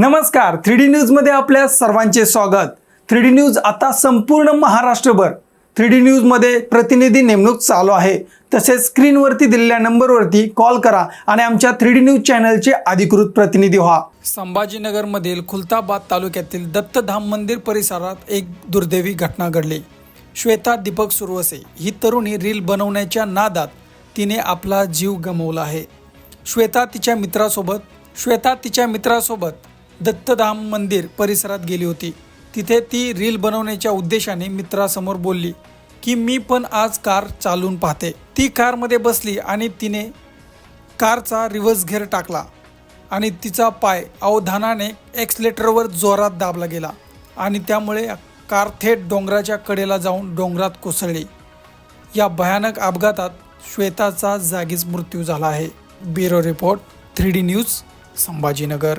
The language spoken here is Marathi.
नमस्कार. थ्री डी न्यूजमध्ये आपल्या सर्वांचे स्वागत. थ्री डी न्यूज आता संपूर्ण महाराष्ट्रभर. थ्री डी न्यूजमध्ये प्रतिनिधी नेमणूक चालू आहे. तसेच स्क्रीनवरती दिलेल्या नंबरवरती कॉल करा आणि आमच्या थ्री डी न्यूज चॅनलचे अधिकृत प्रतिनिधी व्हा. संभाजीनगरमधील खुलताबाद तालुक्यातील दत्तधाम मंदिर परिसरात एक दुर्दैवी घटना घडली. श्वेता दीपक सुरवसे ही तरुणी रील बनवण्याच्या नादात तिने आपला जीव गमावला आहे. श्वेता तिच्या मित्रासोबत श्वेता तिच्या मित्रासोबत दत्तधाम मंदिर परिसरात गेली होती. तिथे ती रील बनवण्याच्या उद्देशाने मित्रासमोर बोलली की मी पण आज कार चालून पाहते. ती कारमध्ये बसली आणि तिने कारचा रिव्हर्स घेर टाकला आणि तिचा पाय अवधानाने एक्सलेटरवर जोरात दाबला गेला आणि त्यामुळे कार थेट डोंगराच्या कडेला जाऊन डोंगरात कोसळली. या भयानक अपघातात श्वेताचा जागीच मृत्यू झाला आहे. Bureau report three D news Sambhajinagar.